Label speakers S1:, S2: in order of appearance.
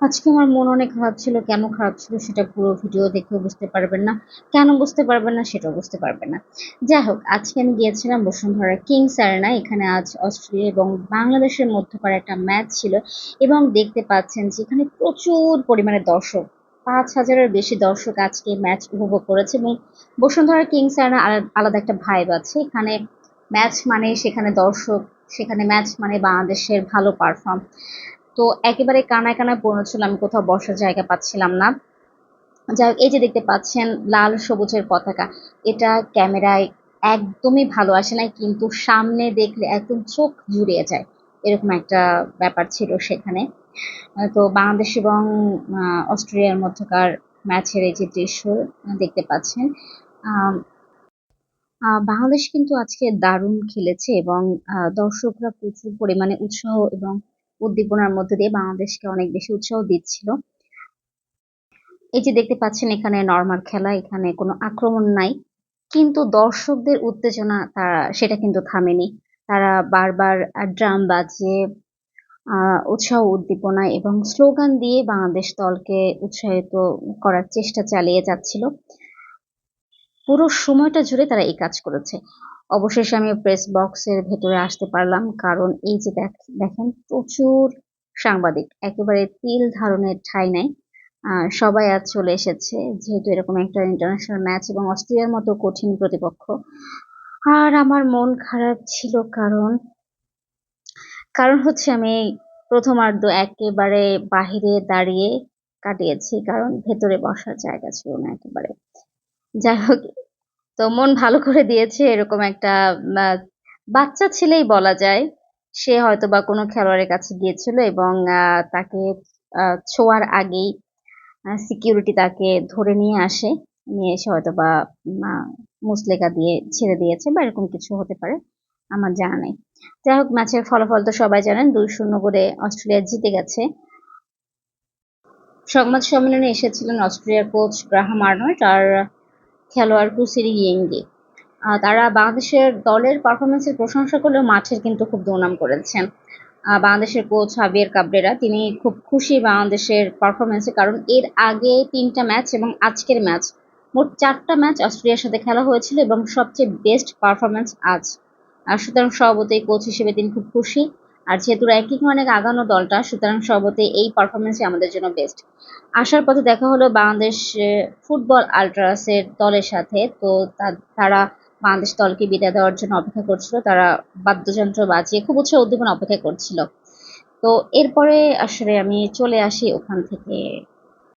S1: আজকে আমার মন অনেক খারাপ ছিল। কেন খারাপ ছিল সেটা পুরো ভিডিও দেখেও বুঝতে পারবেন না। কেন বুঝতে পারবেন না সেটাও বুঝতে পারবেন না। যাই হোক, আজকে আমি গিয়েছিলাম বসুন্ধরা কিংস অ্যারেনা এখানে আজ অস্ট্রেলিয়া এবং বাংলাদেশের মধ্যকার একটা ম্যাচ ছিল এবং দেখতে পাচ্ছেন যে এখানে প্রচুর পরিমাণে দর্শক, পাঁচ হাজারের বেশি দর্শক আজকে ম্যাচ উপভোগ করেছে এবং বসুন্ধরা কিংস অ্যারেনা আলাদা একটা ভাইব আছে। এখানে ম্যাচ মানে সেখানে দর্শক, সেখানে ম্যাচ মানে বাংলাদেশের ভালো পারফর্ম তো একেবারে কানায় কানায় পূর্ণ ছিল, আমি কোথাও বসার জায়গা পাচ্ছিলাম না। যাই হোক, এই যে দেখতে পাচ্ছেন, লাল সবুজের পতাকা। এটা ক্যামেরায় একদমই ভালো আসে নাই, কিন্তু সামনে দেখলে একদম চোখ জুড়িয়ে যায়। এরকম একটা ব্যাপার ছিল সেখানে। তো বাংলাদেশ এবং অস্ট্রেলিয়ার মধ্যকার ম্যাচের এই যে দৃশ্য দেখতে পাচ্ছেন বাংলাদেশ কিন্তু আজকে দারুণ খেলেছে এবং দর্শকরা প্রচুর পরিমাণে উৎসাহ এবং উদ্দীপনার মধ্যে দিয়ে বাংলাদেশকে অনেক বেশি উৎসাহ দিচ্ছিল। এই যে দেখতে পাচ্ছেন, এখানে নর্মাল খেলা, এখানে কোনো আক্রমণ নাই। কিন্তু দর্শকদের উত্তেজনা তারা সেটা কিন্তু থামেনি। তারা বারবার ড্রাম বাজিয়ে উৎসাহ, উদ্দীপনা এবং স্লোগান দিয়ে বাংলাদেশ দলকে উৎসাহিত করার চেষ্টা চালিয়ে যাচ্ছিল। পুরো সময়টা জুড়ে তারা এই কাজ করেছে। অবশেষে আমি প্রেস বক্সের ভেতরে আসতে পারলাম, কারণ এই যে দেখেন প্রচুর সাংবাদিক, একেবারে তিল ধারণের ঠাই নাই। সবাই আজ চলে এসেছে, যেহেতু এরকম একটা ইন্টারন্যাশনাল ম্যাচ এবং অস্ট্রেলিয়ার মতো কঠিন প্রতিপক্ষ। আর আমার মন খারাপ ছিল কারণ কারণ হচ্ছে আমি প্রথমার্ধ একেবারে বাহিরে দাঁড়িয়ে কাটিয়েছি, কারণ ভেতরে বসার জায়গা ছিল না একেবারে। যাই হোক, তো মন ভালো করে দিয়েছে এরকম একটা বাচ্চা ছেলেই বলা যায়। সে হয়তো বা কোনো খেলোয়াড়ের কাছে গিয়েছিল এবং তাকে ছোঁয়ার আগেই সিকিউরিটি তাকে ধরে নিয়ে আসে। নিয়ে এসে হয়তো বা মুসলেকা দিয়ে ছেড়ে দিয়েছে বা এরকম কিছু হতে পারে, আমার জানা নেই। যাই হোক, ম্যাচের ফলাফল তো সবাই জানেন, দুই শূন্য করে অস্ট্রেলিয়া জিতে গেছে। সংবাদ সম্মেলনে এসেছিলেন অস্ট্রেলিয়ার কোচ গ্রাহাম আর্নল্ড, আর খেলোয়াড় কুসিরি ইয়েঙ্গি। তারা বাংলাদেশের দলের পারফরমেন্সের প্রশংসা করলেও মাঠের কিন্তু খুব দুর্নাম করেছেন। বাংলাদেশের কোচ হাবিয়ার কাবরেরা, তিনি খুব খুশি বাংলাদেশের পারফরমেন্সে কারণ এর আগে তিনটা ম্যাচ এবং আজকের ম্যাচ মোট চারটা ম্যাচ অস্ট্রেলিয়ার সাথে খেলা হয়েছিল এবং সবচেয়ে বেস্ট পারফরমেন্স আজ। সুতরাং সভাপতি কোচ হিসেবে তিনি খুব খুশি। আর যেহেতু র্যাঙ্কিং অনেক আগানো দলটা, সুতরাং সর্বতে এই পারফরমেন্সই আমাদের জন্য বেস্ট আসার পথে দেখা হলো বাংলাদেশ ফুটবল আল্ট্রাসের দলের সাথে, তো তারা বাংলাদেশ দলকে বিদায় দেওয়ার জন্য অপেক্ষা করছিল। তারা বাদ্যযন্ত্র বাজিয়ে খুব উৎসাহ উদ্দীপনা অপেক্ষা করছিল। তো এরপরে আসলে আমি চলে আসি ওখান থেকে